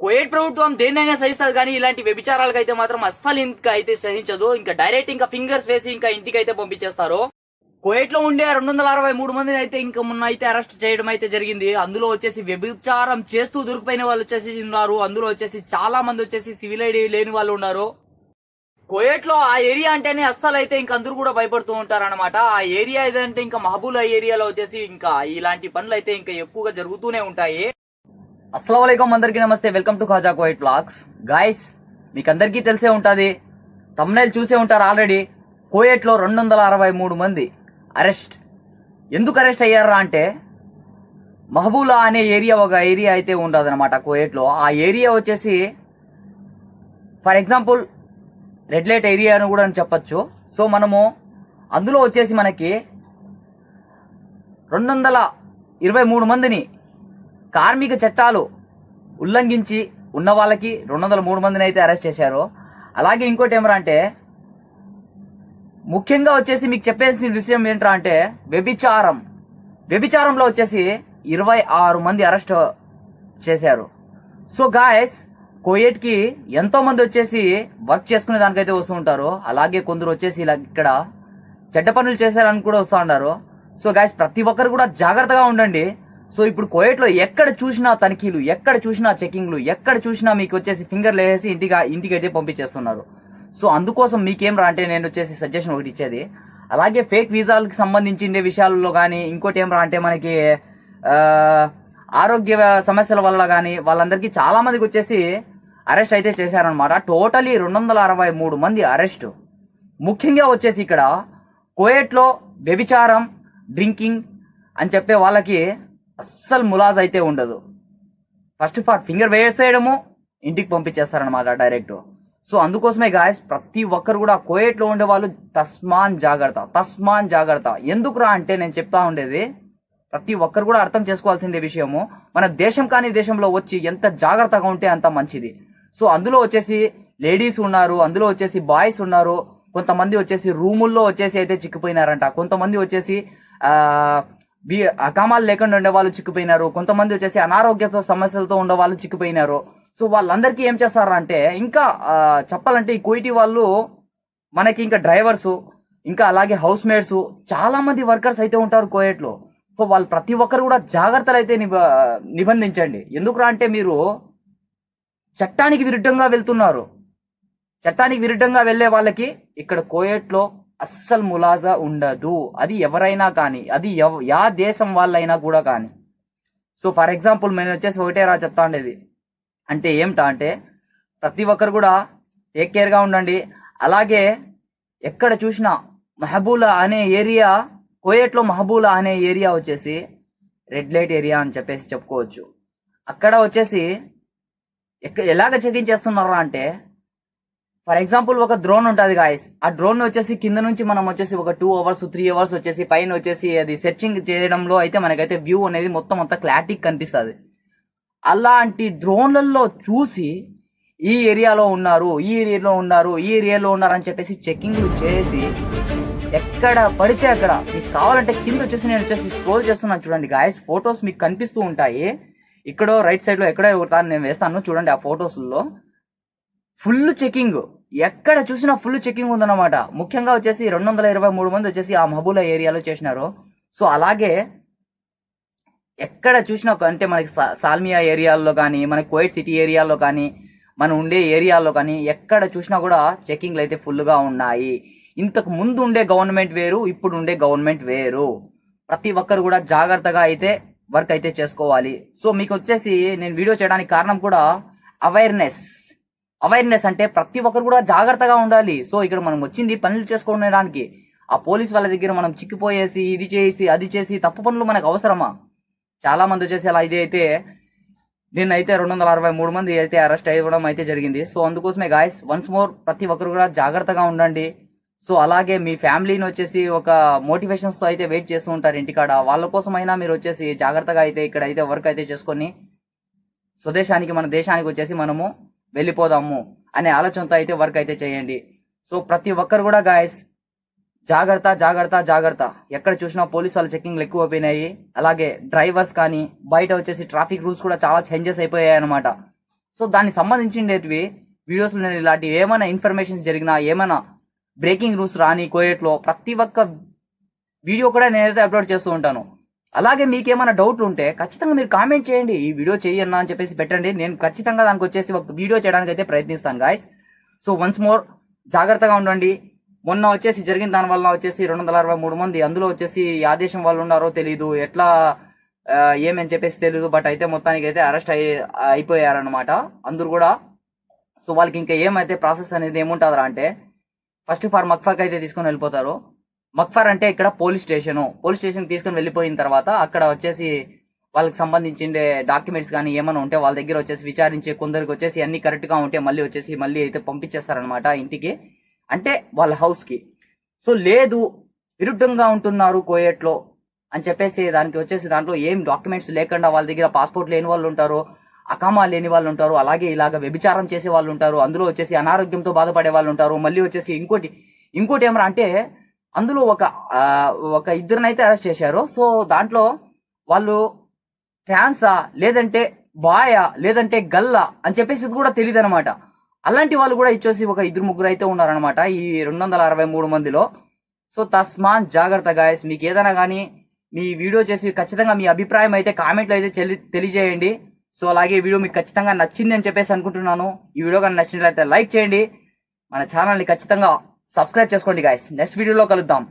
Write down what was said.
Kuwait ప్రభుత్వం దేన్నైనా సహిస్తుంది కానీ ఇలాంటి వ్యభిచారాలకు అయితే మాత్రం అస్సలు ఇంకా అయితే సహించదు. ఇంకా డైరెక్ట్ ఇంకా ఫింగర్స్ వేసి ఇంకా ఇంటికి అయితే పంపించేస్తారు. కోయేట్లో ఉండే రెండు వందల అరవై మూడు మందిని అయితే ఇంకా మొన్న అయితే అరెస్ట్ చేయడం అయితే జరిగింది. అందులో వచ్చేసి వ్యభిచారం చేస్తూ దొరికిపోయిన వాళ్ళు వచ్చేసి ఉన్నారు. అందులో వచ్చేసి చాలా మంది వచ్చేసి సివిల్ ఐడి లేని వాళ్ళు ఉన్నారు. కోయేట్లో ఆ ఏరియా అంటేనే అస్సలు అయితే ఇంకా అందరూ కూడా భయపడుతూ ఉంటారు అనమాట ఆ ఏరియా ఏదంటే ఇంకా మహబూలా ఏరియాలో వచ్చేసి ఇంకా ఇలాంటి పనులు అయితే ఇంకా ఎక్కువగా జరుగుతూనే ఉంటాయి. అస్సలం అందరికీ నమస్తే welcome to Khaja Coit blogs guys మీకు అందరికీ తెలిసే ఉంటుంది తమ్నైల్ చూసే ఉంటారు ఆల్రెడీ కోయేట్లో రెండు వందల అరవై మూడు మంది అరెస్ట్ ఎందుకు అరెస్ట్ అయ్యారా అంటే మహబూలా అనే ఏరియా ఒక ఏరియా అయితే ఉండదు అనమాట ఆ ఏరియా వచ్చేసి for example red light area అని కూడా అని చెప్పొచ్చు. సో మనము అందులో వచ్చేసి మనకి రెండు వందల ఇరవై మూడు మందిని కార్మిక చట్టాలు ఉల్లంఘించి ఉన్న వాళ్ళకి రెండు వందల మూడు మందిని అయితే అరెస్ట్ చేశారు. అలాగే ఇంకోటి ఏమరా అంటే ముఖ్యంగా వచ్చేసి మీకు చెప్పేసిన విషయం ఏంట్రా అంటే వ్యభిచారం. వ్యభిచారంలో వచ్చేసి ఇరవై ఆరు మంది అరెస్ట్ చేశారు. సో గాయస్ కోయేట్కి ఎంతో మంది వచ్చేసి వర్క్ చేసుకునే దానికైతే వస్తూ ఉంటారు. అలాగే కొందరు వచ్చేసి ఇలా ఇక్కడ చెడ్డ పనులు చేశారని కూడా వస్తూ ఉంటారు. సో గాయస్ ప్రతి ఒక్కరు కూడా జాగ్రత్తగా ఉండండి. సో ఇప్పుడు కోయట్లో ఎక్కడ చూసినా తనిఖీలు ఎక్కడ చూసినా చెకింగ్లు ఎక్కడ చూసినా మీకు వచ్చేసి ఫింగర్ లేసి ఇంటికి ఇంటికి అయితే పంపించేస్తున్నారు. సో అందుకోసం మీకేం రా అంటే నేను వచ్చేసి సజెషన్ ఒకటి ఇచ్చేది. అలాగే ఫేక్ వీసాలకు సంబంధించి విషయాల్లో కానీ ఇంకోటి ఏం రా అంటే మనకి ఆరోగ్య సమస్యల వల్ల కానీ వాళ్ళందరికీ చాలా మందికి వచ్చేసి అరెస్ట్ అయితే చేశారనమాట టోటలీ రెండు వందల అరవై మూడు మంది అరెస్ట్ ముఖ్యంగా వచ్చేసి ఇక్కడ కోయేట్లో వ్యభిచారం డ్రింకింగ్ అని చెప్పే వాళ్ళకి అస్సలు ములాజ్ అయితే ఉండదు. ఫస్ట్ ఆఫ్ ఆల్ ఫింగర్ వేసేయడము ఇంటికి పంపించేస్తారనమాట డైరెక్ట్ సో అందుకోసమే గాయస్ ప్రతి ఒక్కరు కూడా కోయేట్లో ఉండే వాళ్ళు తస్మాన్ జాగ్రత్త తస్మాన్ జాగ్రత్త. ఎందుకురా అంటే నేను చెప్తా ఉండేది ప్రతి ఒక్కరు కూడా అర్థం చేసుకోవాల్సిందే విషయము. మన దేశం కాని దేశంలో వచ్చి ఎంత జాగ్రత్తగా ఉంటే అంత మంచిది. సో అందులో వచ్చేసి లేడీస్ ఉన్నారు అందులో వచ్చేసి బాయ్స్ ఉన్నారు కొంతమంది వచ్చేసి రూముల్లో వచ్చేసి అయితే చిక్కిపోయినారంట. కొంతమంది వచ్చేసి అకామాలు లేకుండా ఉండే వాళ్ళు చిక్కిపోయినారు. కొంతమంది వచ్చేసి అనారోగ్యతో సమస్యలతో ఉండే వాళ్ళు చిక్కిపోయినారు. సో వాళ్ళందరికీ ఏం చేస్తారంటే ఇంకా చెప్పాలంటే ఈ కోయిటి వాళ్ళు మనకి ఇంకా డ్రైవర్స్ ఇంకా అలాగే హౌస్ మేట్స్ చాలా మంది వర్కర్స్ అయితే ఉంటారు కోయట్లో సో వాళ్ళు ప్రతి ఒక్కరు కూడా జాగ్రత్తలు అయితే నిబ నిబంధించండి. ఎందుకురా అంటే మీరు చట్టానికి విరుద్ధంగా వెళ్తున్నారు. చట్టానికి విరుద్ధంగా వెళ్ళే వాళ్ళకి ఇక్కడ కోయట్లో అస్సలు ములాజా ఉండదు. అది ఎవరైనా కానీ అది యా దేశం వాళ్ళైనా కూడా కానీ. సో ఫర్ ఎగ్జాంపుల్ నేను వచ్చేసి ఒకటే రా చెప్తా ఉండేది. అంటే ఏమిటా అంటే ప్రతి ఒక్కరు కూడా టేక్ కేర్గా ఉండండి. అలాగే ఎక్కడ చూసినా మహబూలా అనే ఏరియా కోయేట్లో మహబూలా అనే ఏరియా వచ్చేసి రెడ్ లైట్ ఏరియా అని చెప్పేసి చెప్పుకోవచ్చు. అక్కడ వచ్చేసి ఎక్క ఎలాగ చెకింగ్ చేస్తున్నారా అంటే ఫర్ ఎగ్జాంపుల్ ఒక డ్రోన్ ఉంటుంది గాయస్ ఆ డ్రోన్ వచ్చేసి కింద నుంచి మనం వచ్చేసి ఒక టూ అవర్స్ త్రీ అవర్స్ వచ్చేసి పైన వచ్చేసి అది సెర్చింగ్ చేయడంలో అయితే మనకైతే వ్యూ అనేది మొత్తం అంతా క్లారిటీ కనిపిస్తుంది. అలాంటి డ్రోన్లలో చూసి ఈ ఏరియాలో ఉన్నారు ఈ ఏరియాలో ఉన్నారు ఈ ఏరియాలో ఉన్నారు అని చెప్పేసి చెక్కింగ్లు చేసి ఎక్కడ పడితే అక్కడ మీకు కావాలంటే కింద వచ్చేసి నేను వచ్చేసి స్క్రోల్ చేస్తున్నాను చూడండి గాయస్ ఫొటోస్ మీకు కనిపిస్తూ ఉంటాయి. ఇక్కడో రైట్ సైడ్లో ఎక్కడో నేను వేస్తాను చూడండి ఆ ఫొటోస్లో ఫుల్ చెకింగ్ ఎక్కడ చూసినా ఫుల్ చెకింగ్ ఉందన్నమాట. ముఖ్యంగా వచ్చేసి రెండు వందల ఇరవై మూడు మంది వచ్చేసి ఆ మహబూలా ఏరియాలో చేసినారు. సో అలాగే ఎక్కడ చూసినా అంటే మనకి సాల్మియా ఏరియాల్లో కానీ మన కోయిట్ సిటీ ఏరియాలో కానీ మనం ఉండే ఏరియాల్లో కానీ ఎక్కడ చూసినా కూడా చెకింగ్లు అయితే ఫుల్గా ఉన్నాయి. ఇంతకు ముందు ఉండే గవర్నమెంట్ వేరు ఇప్పుడు ఉండే గవర్నమెంట్ వేరు. ప్రతి ఒక్కరు కూడా జాగ్రత్తగా అయితే వర్క్ అయితే చేసుకోవాలి. సో మీకు వచ్చేసి నేను వీడియో చేయడానికి కారణం కూడా అవేర్నెస్ అవేర్నెస్ అంటే ప్రతి ఒక్కరు కూడా జాగ్రత్తగా ఉండాలి. సో ఇక్కడ మనం వచ్చింది పనులు చేసుకోవడానికి. ఆ పోలీస్ వాళ్ళ దగ్గర మనం చిక్కిపోయేసి ఇది చేసి అది చేసి తప్పు పనులు మనకు అవసరమా? చాలా మంది వచ్చేసి అలా ఇది అయితే నిన్నైతే రెండు వందల అరవై మూడు మంది అయితే అరెస్ట్ అవ్వడం అయితే జరిగింది. సో అందుకోసమే గాయస్ వన్స్ మోర్ ప్రతి ఒక్కరు కూడా జాగ్రత్తగా ఉండండి. సో అలాగే మీ ఫ్యామిలీని వచ్చేసి ఒక మోటివేషన్స్తో అయితే వెయిట్ చేస్తూ ఉంటారు ఇంటికాడ. వాళ్ళ కోసమైనా మీరు వచ్చేసి జాగ్రత్తగా అయితే ఇక్కడ అయితే వర్క్ అయితే చేసుకొని స్వదేశానికి మన దేశానికి వచ్చేసి మనము వెళ్ళిపోదాము అనే ఆలోచనతో అయితే వర్క్ అయితే చేయండి. సో ప్రతి ఒక్కరు కూడా గాయస్ జాగ్రత్త జాగ్రత్త జాగ్రత్త. ఎక్కడ చూసినా పోలీసు వాళ్ళ చెకింగ్లు ఎక్కువ అయిపోయినాయి. అలాగే డ్రైవర్స్ కానీ బయట వచ్చేసి ట్రాఫిక్ రూల్స్ కూడా చాలా చేంజెస్ అయిపోయాయి అనమాట సో దానికి సంబంధించినవి వీడియోస్ నేను ఇలాంటివి ఏమైనా ఇన్ఫర్మేషన్ జరిగినా ఏమైనా బ్రేకింగ్ రూల్స్ రాని కోయేట్లో ప్రతి ఒక్క వీడియో కూడా నేనైతే అప్లోడ్ చేస్తూ ఉంటాను. అలాగే మీకు ఏమైనా డౌట్లు ఉంటే ఖచ్చితంగా మీరు కామెంట్ చేయండి. ఈ వీడియో చేయన్నా అని చెప్పేసి పెట్టండి. నేను ఖచ్చితంగా దానికి వచ్చేసి ఒక వీడియో చేయడానికి అయితే ప్రయత్నిస్తాను గాయస్ సో వన్స్ మోర్ జాగ్రత్తగా ఉండండి. మొన్న వచ్చేసి జరిగిన దాని వల్ల వచ్చేసి రెండు వందల అరవై మూడు మంది అందులో వచ్చేసి ఆదేశం వాళ్ళు ఉన్నారో తెలియదు ఎట్లా ఏమని చెప్పేసి తెలియదు బట్ అయితే మొత్తానికి అయితే అరెస్ట్ అయి అయిపోయారనమాట అందరూ కూడా. సో వాళ్ళకి ఇంకా ఏమైతే ప్రాసెస్ అనేది ఏముంటుందిరా అంటే ఫస్ట్ ఫార్ మక్ఫర్కి అయితే తీసుకొని వెళ్ళిపోతారు. మక్ఫర్ అంటే ఇక్కడ పోలీస్ స్టేషన్. పోలీస్ స్టేషన్ తీసుకొని వెళ్ళిపోయిన తర్వాత అక్కడ వచ్చేసి వాళ్ళకి సంబంధించిన డాక్యుమెంట్స్ కానీ ఏమైనా ఉంటే వాళ్ళ దగ్గర వచ్చేసి విచారించి కొందరికి వచ్చేసి అన్ని కరెక్ట్గా ఉంటే మళ్ళీ వచ్చేసి మళ్ళీ అయితే పంపించేస్తారనమాట ఇంటికి. అంటే వాళ్ళ హౌస్కి. సో లేదు విరుద్ధంగా ఉంటున్నారు కోయట్లో అని చెప్పేసి దానికి వచ్చేసి దాంట్లో ఏం డాక్యుమెంట్స్ లేకుండా వాళ్ళ దగ్గర పాస్పోర్ట్ లేని వాళ్ళు ఉంటారు అకామా లేని వాళ్ళు ఉంటారు అలాగే ఇలాగ వ్యభిచారం చేసే వాళ్ళు ఉంటారు అందులో వచ్చేసి అనారోగ్యంతో బాధపడే వాళ్ళు ఉంటారు మళ్ళీ వచ్చేసి ఇంకోటి ఇంకోటి ఏమరా అంటే అందులో ఒక ఒక ఇద్దరినైతే అరెస్ట్ చేశారు. సో దాంట్లో వాళ్ళు ట్రాన్సా లేదంటే బాయా లేదంటే గల్లా అని చెప్పేసి కూడా తెలియదు అనమాట అలాంటి వాళ్ళు కూడా ఇచ్చేసి ఒక ఇద్దరు ముగ్గురు అయితే ఉన్నారనమాట ఈ రెండు వందల అరవై మూడు మందిలో. సో తస్మాన్ జాగ్రత్త గాయస్ మీకు ఏదైనా కానీ మీ వీడియో చేసి ఖచ్చితంగా మీ అభిప్రాయం అయితే కామెంట్లో అయితే తెలియజేయండి. సో అలాగే వీడియో మీకు ఖచ్చితంగా నచ్చింది అని చెప్పేసి అనుకుంటున్నాను. ఈ వీడియో కానీ నచ్చినట్లయితే లైక్ చేయండి. మన ఛానల్ని ఖచ్చితంగా సబ్స్క్రైబ్ చేసుకోండి గాయస్ నెక్స్ట్ వీడియోలో కలుద్దాం.